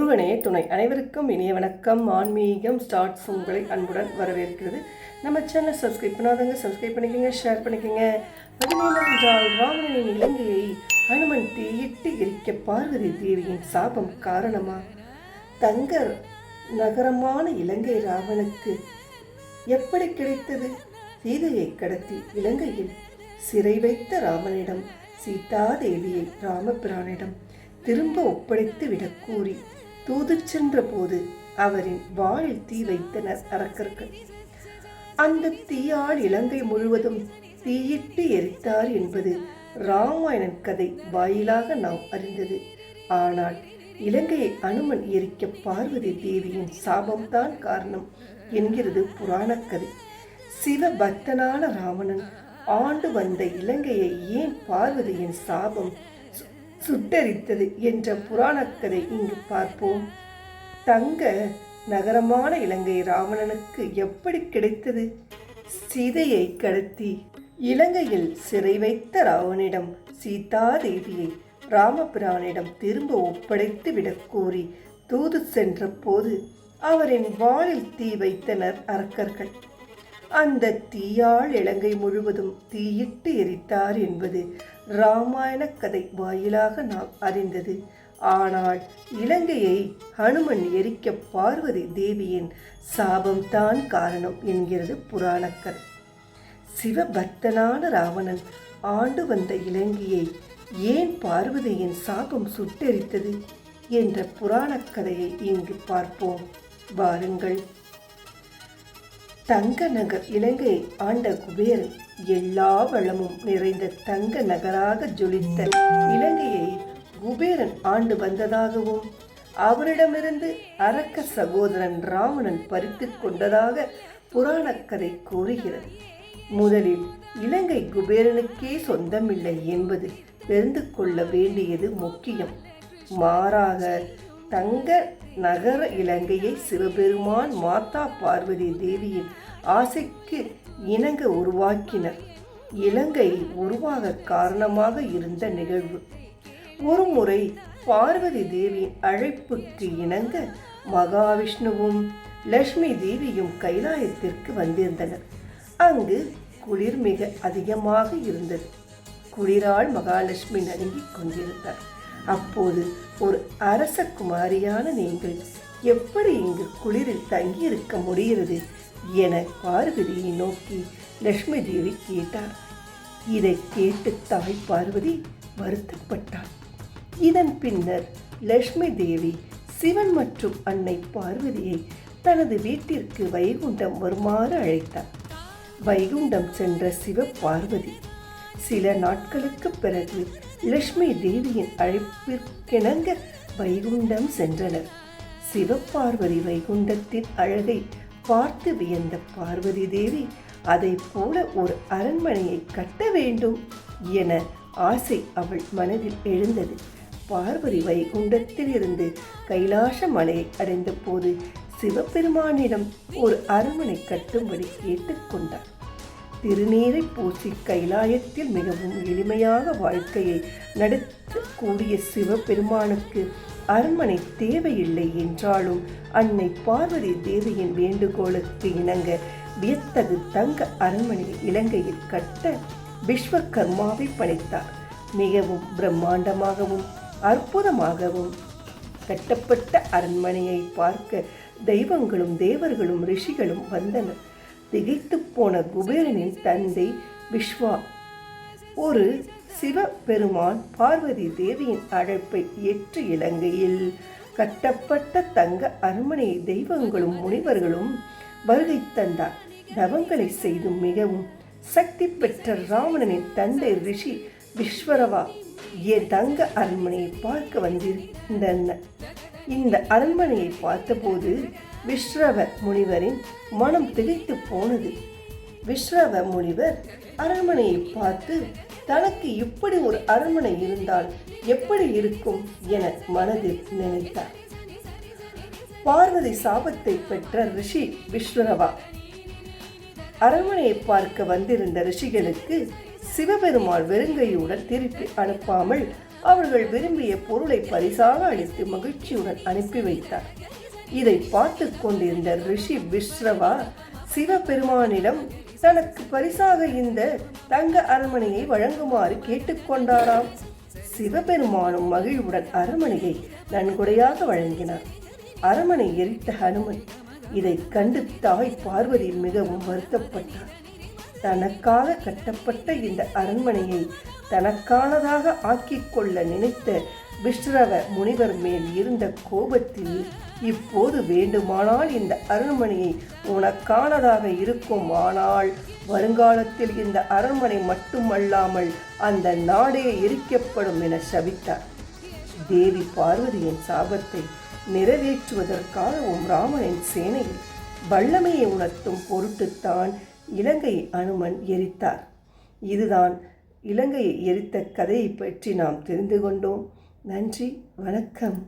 ஒருவனே துணை அனைவருக்கும் இனிய வணக்கம். ஆன்மீகம் ஸ்டார்ட்ஸ் உங்களை அன்புடன் வரவேற்கிறது. நம்ம சேனல் சப்ஸ்கிரைப் பண்ணாதவங்க சப்ஸ்கிரைப் பண்ணிக்கோங்க ஷேர் பண்ணிக்கோங்க. பதினேழாம் ராவணனின் இலங்கையை ஹனுமன் தீயிட்டு எரிக்க பார்வதி தேவியின் சாபம் காரணமா? தங்க நகரமான இலங்கை ராவனுக்கு எப்படி கிடைத்தது? சீதையை கடத்தி இலங்கையில் சிறை வைத்த ராமனிடம் சீதாதேவியை ராமபிரானிடம் திரும்ப ஒப்படைத்து விடக் கூறி தூது சென்ற போது அவரின் வாளில் தீ வைத்தனர் அரக்கர்கள் அந்த தீயால் இலங்கை முழுவதும் தீயிட்டு எரித்தார் என்பது ராமாயணன் கதை வாயிலாக நாம் அறிந்தது. ஆனால் இலங்கையை அனுமன் எரிக்க பார்வதி தேவியின் சாபம்தான் காரணம் என்கிறது புராணக்கதை. சிவபக்தனான ராவணன் ஆண்டு வந்த இலங்கையை ஏன் பார்வதியின் சாபம் சுட்டரித்தது என்ற புராணக்கதை இங்கு பார்ப்போம். தங்க நகரமான இலங்கை ராவணனுக்கு எப்படி கிடைத்தது? சீதையை கடத்தி இலங்கையில் சிறை வைத்த ராவனிடம் சீதாதேவியை ராமபிரானிடம் திரும்ப ஒப்படைத்து விடக் கோரி தூது சென்ற போது அவரின் வாளில் தீ வைத்தனர் அரக்கர்கள். அந்த தீயால் இலங்கை முழுவதும் தீயிட்டு எரித்தார் என்பது இராமாயண கதை வாயிலாக நாம் அறிந்தது. ஆனால் இலங்கையை ஹனுமன் எரிக்க பார்வதி தேவியின் சாபம்தான் காரணம் என்கிறது புராணக்கதை. சிவபக்தனான ராவணன் ஆண்டு வந்த இலங்கையை ஏன் பார்வதியின் சாபம் சுட்டெரித்தது என்ற புராணக் கதையை இங்கு பார்ப்போம். வாருங்கள். தங்க நகர் இலங்கை ஆண்ட குபேரன் எல்லா வளமும் நிறைந்த தங்க நகராக ஜொலித்த இலங்கையை குபேரன் ஆண்டு வந்ததாகவும் அவரிடமிருந்து அரக்க சகோதரன் ராவணன் பறித்து கொண்டதாக புராணக்கதை கூறுகிறது. முதலில் இலங்கை குபேரனுக்கே சொந்தமில்லை என்பது தெரிந்து கொள்ள வேண்டியது முக்கியம். மாறாக தங்க நகர இலங்கையை சிவபெருமான் மாதா பார்வதி தேவியின் ஆசைக்கு இணங்க உருவாக்கினர் இலங்கை உருவாக காரணமாக இருந்த நிகழ்வு. ஒரு முறை பார்வதி தேவியின் அழைப்புக்கு இணங்க மகாவிஷ்ணுவும் லட்சுமி தேவியும் கைலாயத்திற்கு வந்திருந்தனர். அங்கு குளிர் மிக அதிகமாக இருந்தது. குளிரால் மகாலட்சுமி நடுங்கிக் கொண்டிருந்தார். அப்போது ஒரு அரச குமாரியான நீங்கள் எப்படி இங்கு குளிரில் தங்கியிருக்க முடிகிறது என பார்வதியை நோக்கி லட்சுமி தேவி கேட்டார். இதை கேட்டு தாய் பார்வதி வருத்தப்பட்டாள். இதன் பின்னர் லட்சுமி தேவி சிவன் மற்றும் அன்னை பார்வதியை தனது வீட்டிற்கு வைகுண்டம் வருமாறு அழைத்தார். வைகுண்டம் சென்ற சிவ பார்வதி சில நாட்களுக்கு பிறகு லட்சுமி தேவியின் அழைப்பிற்கிணங்க வைகுண்டம் சென்றனர் சிவபார்வதி வைகுண்டத்தின் அழகை பார்த்து வியந்த பார்வதி தேவி அதை போல ஒரு அரண்மனையை கட்ட வேண்டும் என ஆசை அவள் மனதில் எழுந்தது. பார்வதி வைகுண்டத்திலிருந்து கைலாச மலையை அடைந்த போது சிவபெருமானிடம் ஒரு அரண்மனை கட்டும்படி கேட்டுக்கொண்டார் திருநீரை பூசி கைலாயத்தில் மிகவும் எளிமையாக வாழ்க்கையை நடத்தக்கூடிய சிவபெருமானுக்கு அரண்மனை தேவையில்லை என்றாலும் அன்னை பார்வதி தேவியின் வேண்டுகோளுக்கு இணங்க வியத்தகு தங்க அரண்மனையை இலங்கையில் கட்ட விஸ்வகர்மாவை படைத்தார். மிகவும் பிரம்மாண்டமாகவும் அற்புதமாகவும் கட்டப்பட்ட அரண்மனையை பார்க்க தெய்வங்களும் தேவர்களும் ரிஷிகளும் வந்தனர். திகைத்துப் போன குபேரனின் தந்தை விஸ்வா ஒரு சிவபெருமான் பார்வதி தேவியின் அழைப்பை ஏற்று இலங்கையில் கட்டப்பட்ட தங்க அரண்மனையை தெய்வங்களும் முனிவர்களும் வருகை தந்தார். தவங்களை செய்து மிகவும் சக்தி பெற்ற ராவணனின் தந்தை ரிஷி விஸ்வரவா என் தங்க அரண்மனையை பார்க்க வந்திருந்தனர் இந்த அரண்மனையை பார்த்தபோது விஸ்ரவ முனிவரின் மனம் திகைத்து போனது. விஸ்ரவ முனிவர் அரண்மனையை பார்த்து தனக்கு இப்படி ஒரு அரண்மனை இருந்தால் எப்படி இருக்கும்? என மனதில் நினைத்தார். பார்வதி சாபத்தை பெற்ற ரிஷி விஸ்வரவா அரண்மனையை பார்க்க வந்திருந்த ரிஷிகளுக்கு சிவபெருமாள் வெறுங்கையுடன் திருப்பி அனுப்பாமல் அவர்கள் விரும்பிய பொருளை பரிசாக அளித்து மகிழ்ச்சியுடன் அனுப்பி வைத்தார். இதை பார்த்து கொண்டிருந்த ரிஷி விஸ்ரவா சிவபெருமானிடம் தனக்கு பரிசாக இந்த தங்க அரண்மனையை வழங்குமாறு கேட்டுக்கொண்டாராம் சிவபெருமானும் மகிழ்வுடன் அரண்மனையை நன்கொடையாக வழங்கினார். அரண்மனை எரித்த ஹனுமன் இதை கண்டு தாய் பார்வதி மிகவும் வருத்தப்பட்டார் தனக்காக கட்டப்பட்ட இந்த அரண்மனையை தனக்கானதாக ஆக்கிக் கொள்ள நினைத்த விஸ்ரவ முனிவர் மேல் இருந்த கோபத்தில் இப்போது வேண்டுமானால் இந்த அரண்மனையை உனக்கானதாக இருக்கும் ஆனால் வருங்காலத்தில் இந்த அரண்மனை மட்டுமல்லாமல் அந்த நாடே எரிக்கப்படும் என சபித்தார். தேவி பார்வதியின் சாபத்தை நிறைவேற்றுவதற்காகவும் ராமனின் சேனையில் வல்லமையை உணர்த்தும் பொருட்டுத்தான் இலங்கை அனுமன் எரித்தார். இதுதான் இலங்கையை எரித்த கதையை பற்றி நாம் தெரிந்து கொண்டோம். நன்றி வணக்கம்.